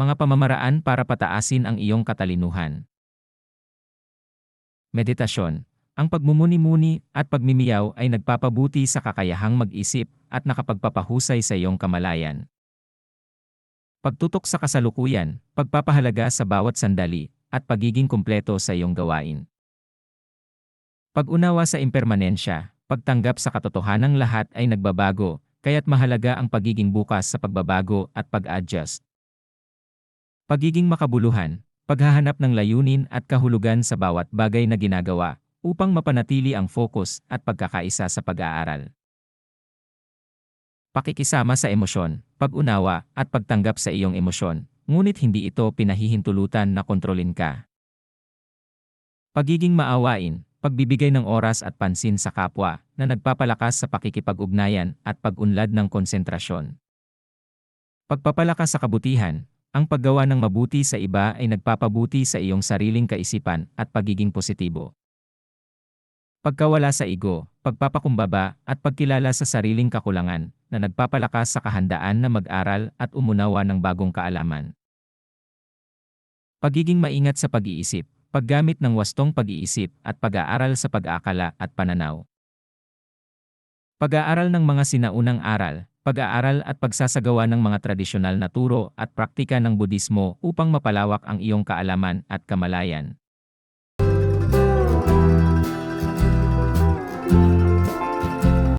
mga pamamaraan para pataasin ang iyong katalinuhan. Meditasyon. Ang pagmumuni-muni at pagmimiyaw ay nagpapabuti sa kakayahang mag-isip at nakapagpapahusay sa iyong kamalayan. Pagtutok sa kasalukuyan, pagpapahalaga sa bawat sandali, at pagiging kumpleto sa iyong gawain. Pag-unawa sa impermanensya, pagtanggap sa katotohanang lahat ay nagbabago, kaya't mahalaga ang pagiging bukas sa pagbabago at pag-adjust. Pagiging makabuluhan, paghahanap ng layunin at kahulugan sa bawat bagay na ginagawa, upang mapanatili ang focus at pagkakaisa sa pag-aaral. Pakikisama sa emosyon, pag-unawa at pagtanggap sa iyong emosyon, ngunit hindi ito pinahihintulutan na kontrolin ka. Pagiging maawain, pagbibigay ng oras at pansin sa kapwa na nagpapalakas sa pakikipag-ugnayan at pag-unlad ng konsentrasyon. Pagpapalakas sa kabutihan, ang paggawa ng mabuti sa iba ay nagpapabuti sa iyong sariling kaisipan at pagiging positibo. Pagkawala sa ego, pagpapakumbaba at pagkilala sa sariling kakulangan na nagpapalakas sa kahandaan na mag-aral at umunawa ng bagong kaalaman. Pagiging maingat sa pag-iisip, paggamit ng wastong pag-iisip at pag-aaral sa pag-aakala at pananaw. Pag-aaral ng mga sinaunang aral, pag-aaral at pagsasagawa ng mga tradisyonal na turo at praktika ng Budismo upang mapalawak ang iyong kaalaman at kamalayan.